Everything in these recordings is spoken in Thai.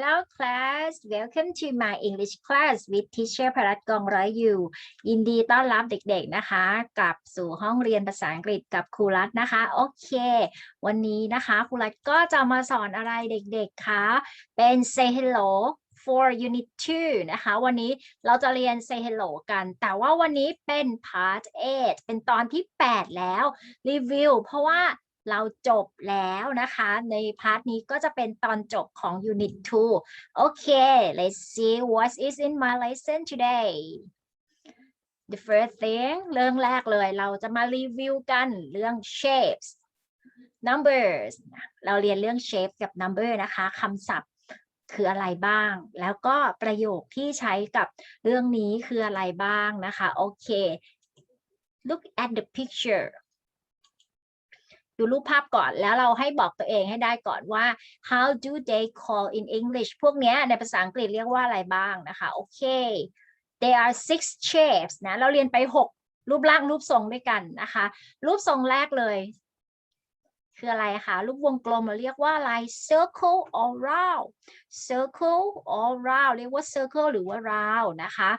Hello class welcome to my English class with teacher พรัตกองร้อยอยู่ยินดีต้อนรับเด็กๆนะคะ กลับสู่ห้องเรียนภาษาอังกฤษกับครูรัตน์นะคะ โอเค วันนี้นะคะครูรัตน์ก็จะมาสอนอะไรเด็กๆคะ เป็น say hello for unit 2 นะคะ วันนี้เราจะเรียน say hello กัน แต่ว่าวันนี้เป็น part 8 เป็นตอนที่ 8 แล้วรีวิวเพราะว่า เราจบแล้วนะคะ ในพาร์ทนี้ก็จะเป็นตอนจบของ Unit 2 โอเค let's see what is in my lesson today the first thing เรื่องแรกเลยเราจะมารีวิวกันเรื่อง shapes numbers เราเรียนเรื่อง shape กับ number นะคะคำศัพท์คืออะไรบ้าง แล้วก็ประโยคที่ใช้กับเรื่องนี้คืออะไรบ้างนะคะ โอเค look at the picture ดูรูปภาพก่อนแล้วเราให้บอกตัวเองให้ได้ก่อนว่า how do they call in English พวกเนี้ยในภาษาอังกฤษเรียกว่าอะไรบ้างนะคะโอเค there are six shapes นะเราเรียนไป 6 รูปร่างรูปทรงด้วยกันนะคะ รูปทรงแรกเลย คืออะไรคะ รูปวงกลมเราเรียกว่าอะไร circle or round circle or round เรียกว่า circle หรือว่า round นะคะ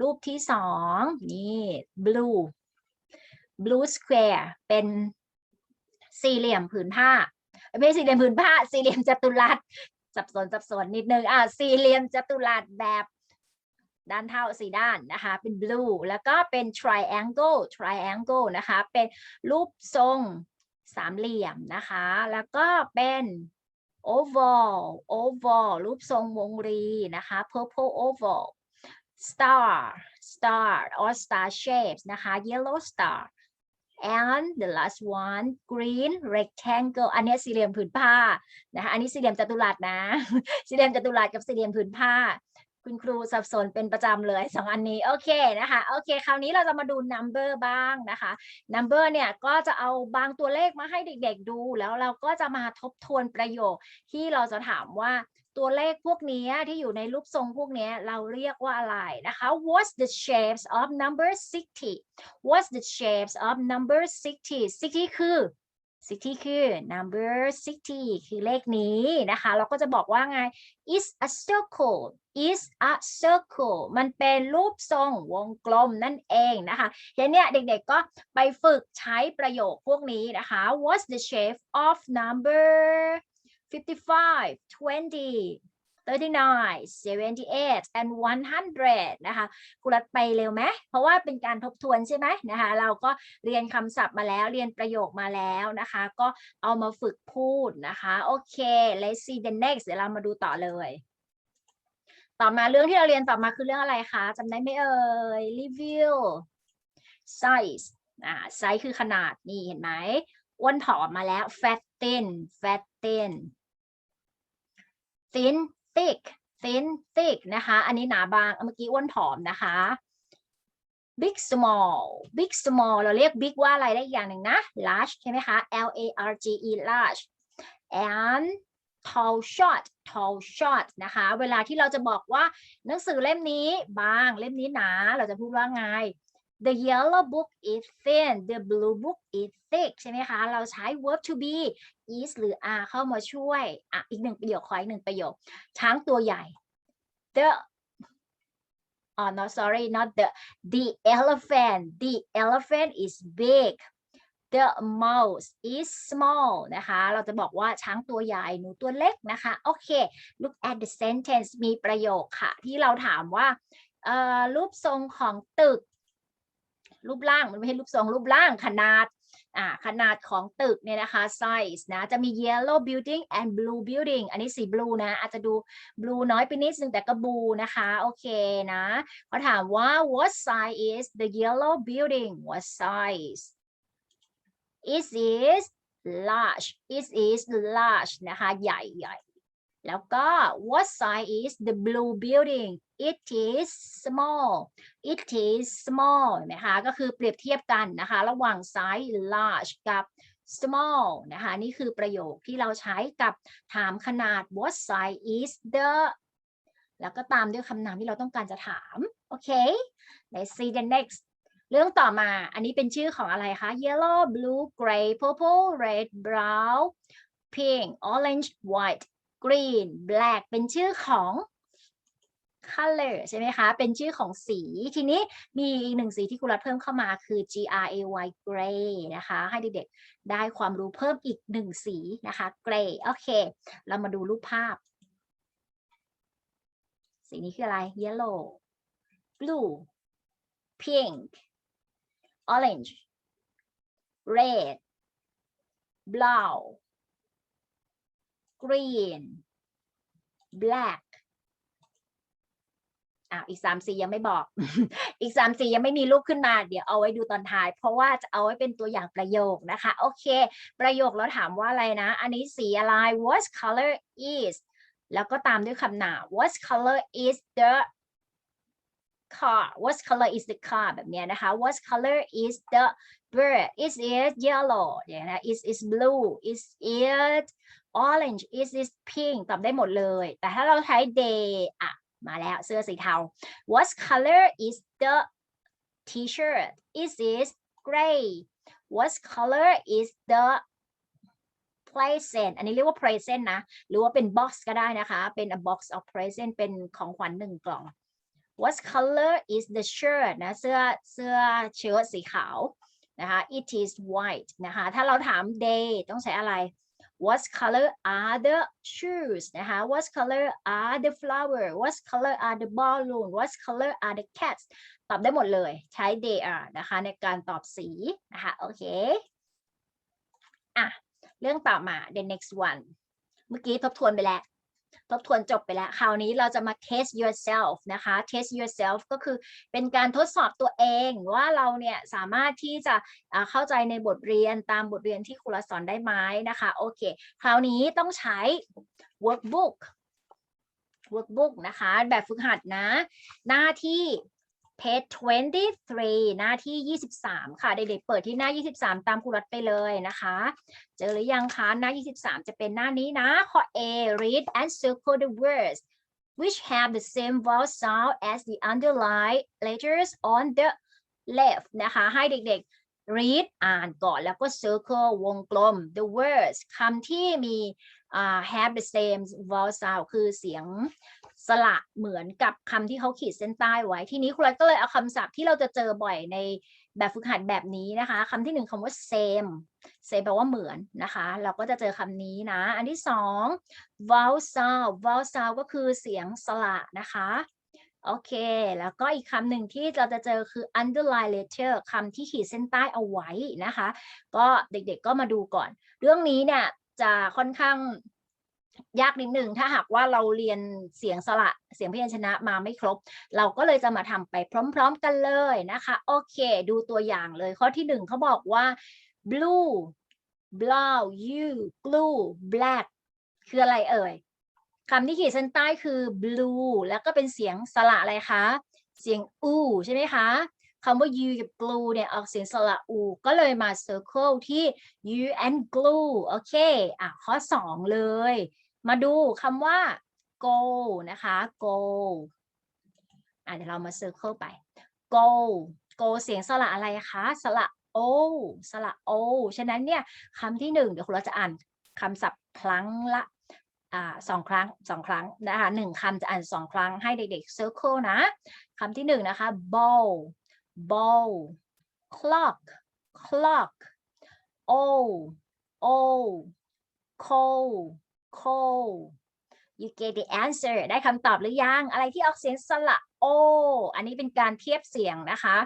รูปที่สองนี่ blue blue square เป็น สี่เหลี่ยมผืนผ้าไม่สี่เหลี่ยมผืนผ้า สี่เหลี่ยมจัตุรัสสับสนสับสนนิดนึงอ่าสี่เหลี่ยมจัตุรัสแบบด้านเท่าสี่ด้านนะคะ เป็น blue แล้วก็เป็น triangle triangle นะคะ เป็นรูปทรงสามเหลี่ยมนะคะ แล้วก็เป็น oval oval รูปทรงวงรีนะคะ purple oval star star or star shapes นะคะ yellow star and the last one green rectangle อันนี้สี่เหลี่ยมผืนผ้านะคะอันนี้สี่เหลี่ยมจัตุรัสนะ สี่เหลี่ยมจัตุรัสกับสี่เหลี่ยมผืนผ้า คุณครูสับสนเป็นประจำเลยสองอันนี้โอเคนะคะโอเค คราวนี้เราจะมาดู number บ้างนะคะ number เนี่ยก็จะเอาบางตัวเลขมาให้เด็กๆดู แล้วเราก็จะมาทบทวนประโยคที่เราจะถามว่า ตัวเลขพวกนี้ที่อยู่ในรูปทรงพวกนี้เราเรียกว่าอะไรนะคะ What's the shapes of number 60 What's the shapes of number 60 60 คือ 60 คือ number 60 คือเลขนี้นะคะ เราก็จะบอกว่าไง is a circle is a circle มันเป็นรูปทรงวงกลมนั่นเองนะคะทีนี้เด็กๆก็ไปฝึกใช้ประโยคพวกนี้นะคะ What's the shape of number 55 20 39 78 and 100 นะคะครูรัดไปเร็วไหมเพราะว่าเป็นการทบทวนใช่ไหมนะคะ เราก็เรียนคำศัพท์มาแล้ว เรียนประโยคมาแล้วนะคะ ก็เอามาฝึกพูดนะคะ โอเค let's see the next เดี๋ยวเรามาดูต่อเลย ต่อมาเรื่องที่เราเรียนต่อมาคือเรื่องอะไรคะจำได้ไหมเอ่ย review size อ่า size คือขนาดนี่เห็นไหมอ้วนผอมมาแล้ว fat thin fat thin thin thick thin thick นะคะ อันนี้หนาบาง เมื่อกี้อ้วนผอมนะคะ big small big small เราเรียก big ว่าอะไรได้อีกอย่างหนึ่งนะ large ใช่ไหมคะ L A R G E large and tall short tall short นะคะ เวลาที่เราจะบอกว่าหนังสือเล่มนี้บางเล่มนี้หนา เราจะพูดว่าไง the yellow book is thin the blue book is thick ใช่ไหมคะ เราใช้ verb to be is หรือ are เข้ามาช่วยอะอีกหนึ่งประโยคขออีกหนึ่งประโยค ช้างตัวใหญ่ the oh no sorry not the the elephant the elephant is big the mouse is small นะคะ เราจะบอกว่าช้างตัวใหญ่ หนูตัวเล็กนะคะ โอเค look at the sentence มีประโยคค่ะ ที่เราถามว่ารูปทรงของตึก รูปร่างมันไม่ใช่รูปทรงรูปร่างขนาดอ่าขนาดของตึกเนี่ยนะคะ size นะจะมี yellow building and blue building อันนี้สี blue นะ อาจจะดู blue น้อยไปนิดนึงแต่ก็ blue นะคะ โอเคนะเขาถามว่า what size is the yellow building what size it is large it is large นะคะ ใหญ่ใหญ่ แล้วก็ what size is the blue building it is small it is small นะคะก็คือเปรียบเทียบกันนะคะ ระหว่าง size large กับ small นะคะนี่คือประโยคที่เราใช้กับถามขนาด what size is the แล้วก็ตามด้วยคำนามที่เราต้องการจะถาม โอเค let's see the next เรื่องต่อมา อันนี้เป็นชื่อของอะไรคะ yellow blue gray purple red brown pink orange white green black เป็นชื่อของ color ใช่ไหมคะ เป็นชื่อของสี ทีนี้มีอีกหนึ่งสีที่ครูรัฐเพิ่มเข้ามาคือ G R A Y gray นะคะ ให้เด็กๆ ได้ความรู้เพิ่มอีกหนึ่งสีนะคะ gray โอเค เรามาดูรูปภาพ สีนี้คืออะไร yellow blue pink orange red brown green black อ้าวอีกสามสียังไม่บอก อีกสามสียังไม่มีรูปขึ้นมา เดี๋ยวเอาไว้ดูตอนท้าย เพราะว่าจะเอาไว้เป็นตัวอย่างประโยคนะคะ โอเค ประโยคเราถามว่าอะไรนะ อันนี้สีอะไร what color is แล้วก็ตามด้วยคำหนา what color is the car what color is the car แบบเนี้ยนะคะ what color is the bird is it yellow อย่างนี้นะ is it blue is it orange is it pink ตอบได้หมดเลย แต่ถ้าเราใช้ they อะ มาแล้วเสื้อสีเทา what color is the t-shirt is it gray what color is the present อันนี้เรียกว่า present นะ หรือว่าเป็น box ก็ได้นะคะ เป็น a box of present เป็นของขวัญหนึ่งกล่อง what color is the shirt นะเสื้อเสื้อเชิ้ตสีขาวนะคะ it is white นะคะ ถ้าเราถาม they ต้องใช้อะไร what color are the shoes นะคะ what color are the flower what color are the balloon what color are the cats ตอบได้หมดเลยใช้ they are นะคะในการตอบสีนะคะโอเคอะเรื่องต่อมา the next one เมื่อกี้ทบทวนไปแล้ว ทบทวนจบไปแล้ว คราวนี้เราจะมา test yourself นะคะ test yourself ก็คือเป็นการทดสอบตัวเองว่าเราเนี่ยสามารถที่จะเข้าใจในบทเรียนตามบทเรียนที่ครูสอนได้ไหมนะคะ โอเค คราวนี้ต้องใช้ workbook workbook นะคะ แบบฝึกหัดนะ หน้าที่ page 23 หน้าที่ 23 ค่ะ เด็กๆ เปิดที่หน้า 23 ตามครูรัฐไปเลยนะคะ เจอหรือยังคะ หน้า 23 จะเป็นหน้านี้นะ ข้อ A read and circle the words which have the same vowel sound as the underlined letters on the left นะคะ ให้เด็กๆ read อ่านก่อนแล้วก็ circle วงกลม the words คำที่มีอ่า have the same vowel sound คือเสียง สระเหมือนกับคำที่เขาขีดเส้นใต้ไว้ ทีนี้ครูรัฐก็เลยเอาคำศัพท์ที่เราจะเจอบ่อยในแบบฝึกหัดแบบนี้นะคะคำที่หนึ่งคำว่า same same แปลว่าเหมือนนะคะ เราก็จะเจอคำนี้นะ อันที่สอง vowel sound vowel sound ก็คือเสียงสระนะคะโอเค แล้วก็อีกคำหนึ่งที่เราจะเจอคือ underline letter คำที่ขีดเส้นใต้เอาไว้นะคะ ก็เด็กๆก็มาดูก่อน เรื่องนี้เนี่ยจะค่อนข้าง ยากนิดหนึ่งถ้าหากว่าเราเรียนเสียงสระเสียงพยัญชนะมาไม่ครบ เราก็เลยจะมาทำไปพร้อม ๆ กันเลยนะคะ โอเค ดูตัวอย่างเลยข้อที่หนึ่งเขาบอกว่า blue brown you glue black คืออะไรเอ่ยคำที่ขีดเส้นใต้คือ blue แล้วก็เป็นเสียงสระอะไรคะ เสียงอูใช่ไหมคะคำว่า you กับ glue เนี่ยออกเสียงสระอู ก็เลยมา circle ที่ you and glue โอเค อะ ข้อสองเลย มาดูคำว่า go นะคะ go อะเดี๋ยวเรามา circle ไป go go เสียงสระอะไรคะ สระ o สระ o ฉะนั้นเนี่ยคำที่หนึ่งเดี๋ยวครูเราจะอ่านคำศัพท์ครั้งละอ่าสองครั้งสองครั้งนะคะหนึ่งคำจะอ่านสองครั้งให้เด็กๆ circle นะคำที่หนึ่งนะคะ bowl bowl clock clock o o coal coal you get the answer ได้คำตอบหรือยัง อะไรที่ออกเสียงสระ o อันนี้เป็นการเทียบเสียงนะคะ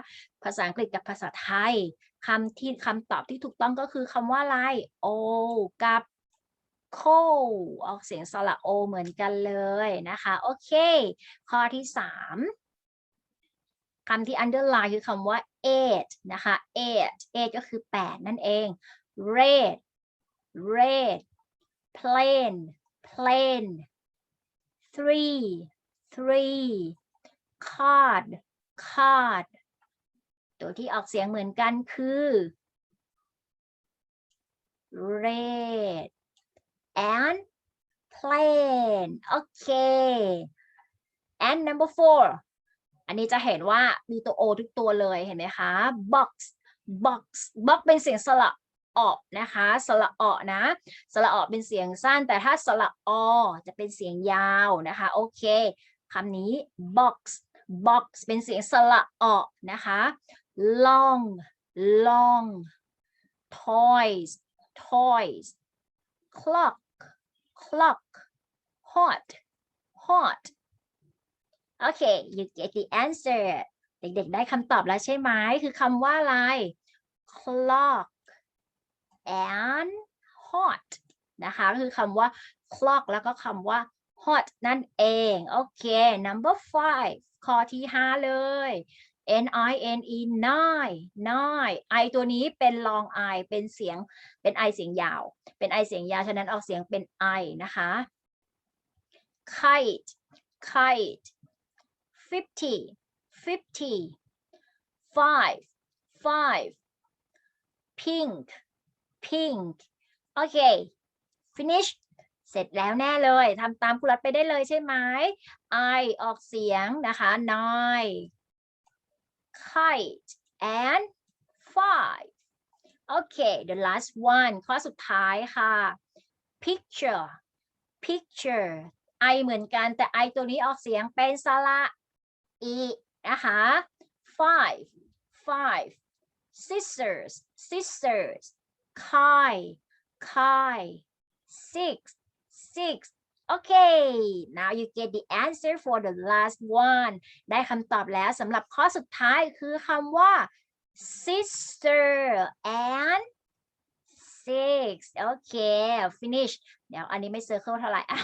ภาษาอังกฤษกับภาษาไทยคำที่คำตอบที่ถูกต้องก็คือคำว่าอะไร o กับ coal ออกเสียงสระ o เหมือนกันเลยนะคะ โอเค ข้อที่สามคำที่ underline คือคำว่า eight นะคะ eight eight ก็คือแปดนั่นเอง red red plain plain three three card card ตัวที่ออกเสียงเหมือนกันคือ red and plain โอเค and number four อันนี้จะเห็นว่ามีตัว o ทุกตัวเลยเห็นไหมคะ box box box เป็นเสียงสระ ออนะคะสระออนะสระออเป็นเสียงสั้น แต่ถ้าสระอจะเป็นเสียงยาวนะคะ โอเคคำนี้ box box เป็นเสียงสระออนะคะ long long toys toys clock clock hot hot โอเค you get the answer เด็กๆ ได้คำตอบแล้วใช่ไหม คือคำว่าอะไร clock and hot นะคะก็คือคำว่า clock แล้วก็คำว่า hot นั่นเอง โอเค number five ข้อที่ห้าเลย n i n e nine nine i ตัวนี้เป็น long i เป็นเสียง เป็น i เสียงยาว เป็น i เสียงยาว ฉะนั้นออกเสียงเป็น i นะคะ kite kite fifty fifty five five pink pink โอเค finish เสร็จแล้วแน่เลยทำตามครูรัดไปได้เลยใช่ไหม I ออกเสียงนะคะ nine kite and five โอเค the last one ข้อสุดท้ายค่ะ picture picture I เหมือนกันแต่ I ตัวนี้ออกเสียงเป็นสระอีนะคะ five five scissors scissors kite kite six six okay now you get the answer for the last one ได้คำตอบแล้วสำหรับข้อสุดท้ายคือคำว่า sister and six โอเค finish เดี๋ยวอันนี้ไม่ circle เท่าไหร่อะ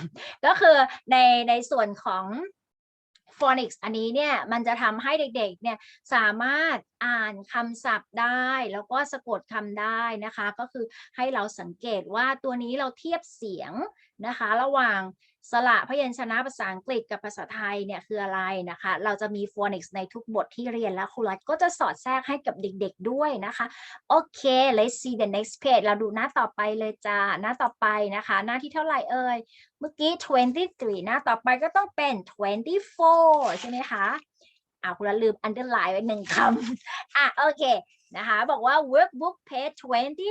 ก็คือในในส่วนของ ฟอนิกส์อันนี้เนี่ยมันจะทำให้เด็กๆเนี่ยสามารถอ่านคำศัพท์ได้ แล้วก็สะกดคำได้นะคะ ก็คือให้เราสังเกตว่าตัวนี้เราเทียบเสียงนะคะ ระหว่าง สระพยัญชนะภาษาอังกฤษกับภาษาไทยเนี่ยคืออะไรนะคะ เราจะมี phonics ในทุกบทที่เรียนแล้วครูรัฐก็จะสอดแทรกให้กับเด็กๆด้วยนะคะ โอเค let's see the next page เราดูหน้าต่อไปเลยจ้า หน้าต่อไปนะคะ หน้าที่เท่าไหร่เอ่ย เมื่อกี้ 23 หน้าต่อไปก็ต้องเป็น 24 ใช่ไหมคะอ่าคุณลืม underline ไว้หนึ่งคำ อะโอเค นะคะบอกว่า workbook page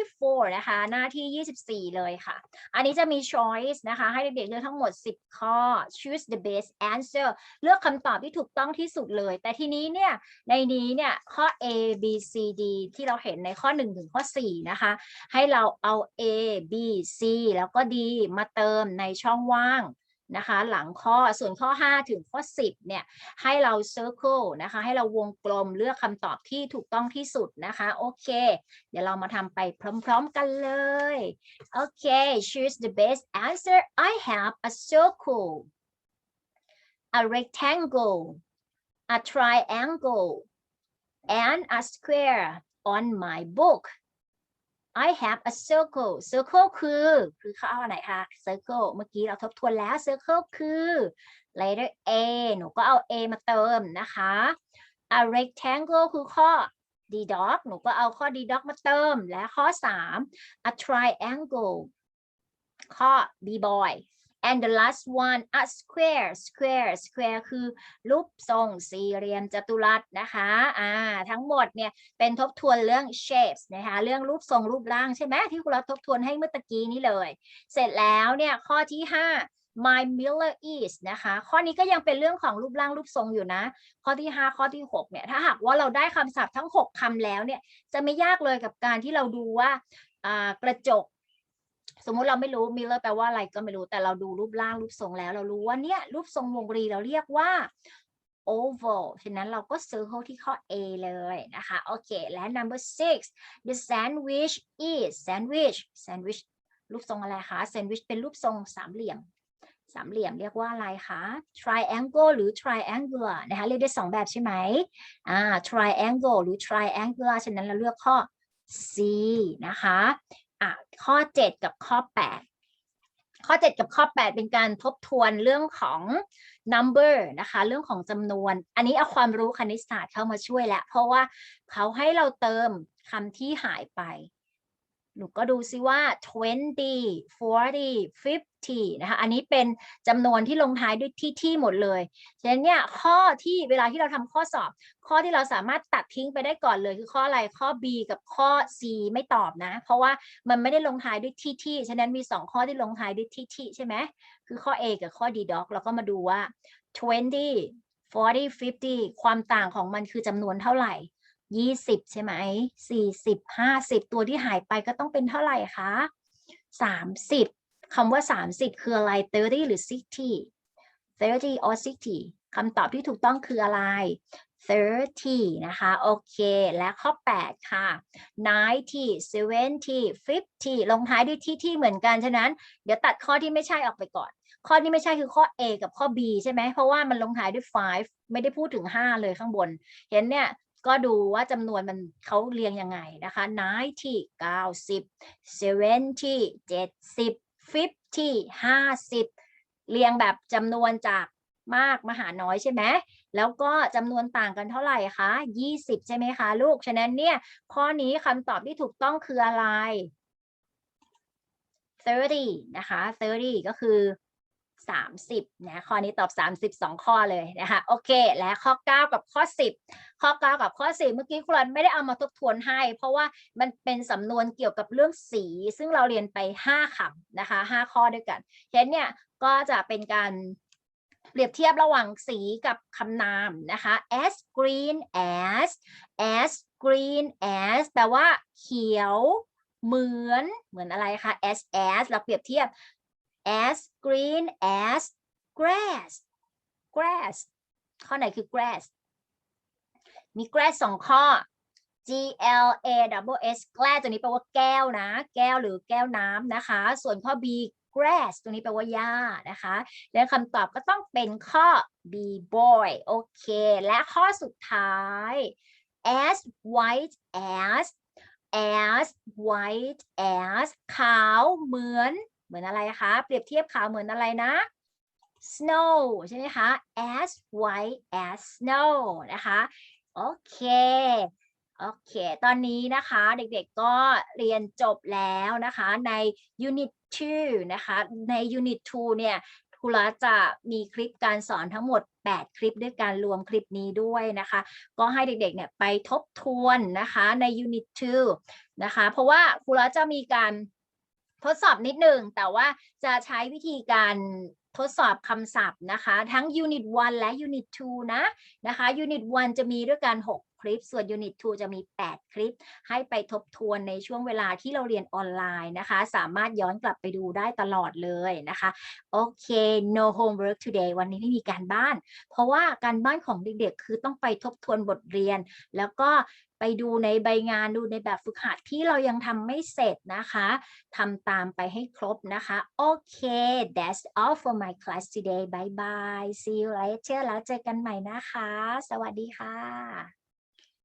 24 นะคะ หน้าที่ 24 เลยค่ะ อันนี้จะมี choice นะคะ ให้เด็กๆเลือกทั้งหมด 10 ข้อ choose the best answer เลือกคำตอบที่ถูกต้องที่สุดเลย แต่ทีนี้เนี่ย ในนี้เนี่ย ข้อ A B C D ที่เราเห็นในข้อ 1 ถึงข้อ 4 นะคะ ให้เราเอา A B C แล้วก็ D มาเติมในช่องว่าง นะคะหลังข้อส่วนข้อ 5 ถึงข้อ 10เนี่ยให้เรา circle นะคะให้เราวงกลมเลือกคำตอบที่ถูกต้องที่สุดนะคะโอเค เดี๋ยวเรามาทำไปพร้อมๆกันเลยโอเค choose the best answer I have a circle a rectangle a triangle and a square on my book I have a circle circle คือ คือข้ออะไรคะ circle เมื่อกี้เราทบทวนแล้ว circle คือ letter A หนูก็เอา A มาเติมนะคะ a rectangle คือข้อ d dog หนูก็เอาข้อ d dog มาเติม และข้อ 3 a triangle ข้อ b boy and the last one a square square square คือรูปทรงสี่เหลี่ยมจัตุรัสนะคะอ่าทั้งหมดเนี่ยเป็นทบทวนเรื่อง shapes นะคะเรื่องรูปทรงรูปร่างใช่ไหมที่คุณเราทบทวนให้เมื่อตะกี้นี้เลย เสร็จแล้วเนี่ยข้อที่ 5 my miller is นะคะ ข้อนี้ก็ยังเป็นเรื่องของรูปร่างรูปทรงอยู่นะ ข้อที่ 5 ข้อที่ 6 เนี่ย ถ้าหากว่าเราได้คำศัพท์ทั้ง 6 คำแล้วเนี่ย จะไม่ยากเลยกับการที่เราดูว่ากระจก สมมุติเราไม่รู้ miller แปลว่าอะไรก็ไม่รู้แต่เราดูรูปร่างรูปทรงแล้ว เรารู้ว่าเนี่ยรูปทรงวงรีเราเรียกว่า oval ฉะนั้นเราก็ circle ที่ข้อ A เลยนะคะโอเคและ number six the sandwich is sandwich sandwich รูปทรงอะไรคะ sandwich เป็นรูปทรงสามเหลี่ยมสามเหลี่ยมเรียกว่าอะไรคะ triangle หรือ triangular นะคะเรียกได้สองแบบใช่ไหมอ่า triangle หรือ triangular ฉะนั้นเราเลือกข้อ C นะคะ อะข้อ 7 กับข้อ 8 ข้อ 7 กับข้อ 8 เป็นการทบทวนเรื่องของ number นะคะ เรื่องของจำนวน อันนี้เอาความรู้คณิตศาสตร์เข้ามาช่วยแล้ว เพราะว่าเขาให้เราเติมคำที่หายไป หนูก็ดูซิว่า 20 40 50 นะคะ อันนี้เป็นจำนวนที่ลงท้ายด้วยที่ที่หมดเลย ฉะนั้นเนี่ยข้อที่เวลาที่เราทำข้อสอบ ข้อที่เราสามารถตัดทิ้งไปได้ก่อนเลยคือข้ออะไร ข้อ B กับข้อ C ไม่ตอบนะ เพราะว่ามันไม่ได้ลงท้ายด้วยที่ที่ ฉะนั้นมี 2 ข้อที่ลงท้ายด้วยที่ที่ใช่ไหม คือข้อ A กับข้อ D doc เราก็มาดูว่า 20 40 50 ความต่างของมันคือจำนวนเท่าไหร่ ยี่สิบใช่ไหมสี่สิบห้าสิบตัวที่หายไปก็ต้องเป็นเท่าไหร่คะสามสิบคำว่าสามสิบคืออะไร thirty หรือ sixty thirty or sixty คำตอบที่ถูกต้องคืออะไร thirty นะคะ โอเค และข้อ 8 ค่ะ ninety seventy fifty ลงท้ายด้วยที่ที่เหมือนกัน ฉะนั้น เดี๋ยวตัดข้อที่ไม่ใช่ออกไปก่อน ข้อที่ไม่ใช่คือข้อ A กับข้อ B ใช่ไหม เพราะว่ามันลงท้ายด้วย five ไม่ได้พูดถึง 5 เลยข้างบน เห็นเนี่ย ก็ดูว่าจำนวนมันเขาเรียงยังไงนะคะ ninety เก้าสิบ seventy เจ็ดสิบ fifty ห้าสิบเรียงแบบจำนวนจากมากมาหาน้อยใช่ไหม แล้วก็จำนวนต่างกันเท่าไหร่คะยี่สิบใช่ไหมคะ ลูก ฉะนั้นเนี่ย ข้อนี้คำตอบที่ถูกต้องคืออะไร thirty นะคะ thirty ก็คือ สามสิบนะข้อนี้ตอบสามสิบสองข้อเลยนะคะโอเค และข้อเก้ากับข้อสิบข้อเก้ากับข้อสิบเมื่อกี้ครูรันไม่ได้เอามาทบทวนให้ เพราะว่ามันเป็นสำนวนเกี่ยวกับเรื่องสี ซึ่งเราเรียนไปห้าคำนะคะห้าข้อด้วยกันฉะนั้นเนี่ยก็จะเป็นการเปรียบเทียบระหว่างสีกับคำนามนะคะ as green as as green as แปลว่าเขียวเหมือนเหมือนอะไรคะ as as เราเปรียบเทียบ as green as grass grass ข้อไหนคือ grass มี grass สองข้อ G L A double S grass ตัวนี้แปลว่าแก้วนะ แก้วหรือแก้วน้ำนะคะ ส่วนข้อ B grass ตัวนี้แปลว่าหญ้านะคะ และคำตอบก็ต้องเป็นข้อ B boy โอเค และข้อสุดท้าย as white as as white as ขาวเหมือน เหมือนอะไรคะ เปรียบเทียบขาวเหมือนอะไรนะ snow ใช่ไหมคะ as white as snow นะคะ โอเคโอเค ตอนนี้นะคะเด็กๆก็เรียนจบแล้วนะคะใน unit 2 นะคะใน unit 2 เนี่ยครูรัตจะมีคลิปการสอนทั้งหมด 8 คลิปด้วยการรวมคลิปนี้ด้วยนะคะ ก็ให้เด็กๆเนี่ยไปทบทวนนะคะใน unit 2 นะคะ เพราะว่าครูรัตจะมีการ ทดสอบนิดหนึ่งแต่ว่าจะใช้วิธีการทดสอบคำศัพท์นะคะ ทั้ง unit 1 และ unit 2 นะนะคะ unit 1 จะมีด้วยกัน 6 คลิป ส่วน unit 2 จะมี 8 คลิป ให้ไปทบทวนในช่วงเวลาที่เราเรียนออนไลน์นะคะ สามารถย้อนกลับไปดูได้ตลอดเลยนะคะ โอเค no homework today วันนี้ไม่มีการบ้าน เพราะว่าการบ้านของเด็กๆ คือต้องไปทบทวนบทเรียน แล้วก็ ไปดูในใบงานดูในแบบฝึกหัดที่เรายังทำไม่เสร็จนะคะทำตามไปให้ครบนะคะโอเค that's all for my class today bye bye see you later แล้วเจอกันใหม่นะคะ สวัสดีค่ะ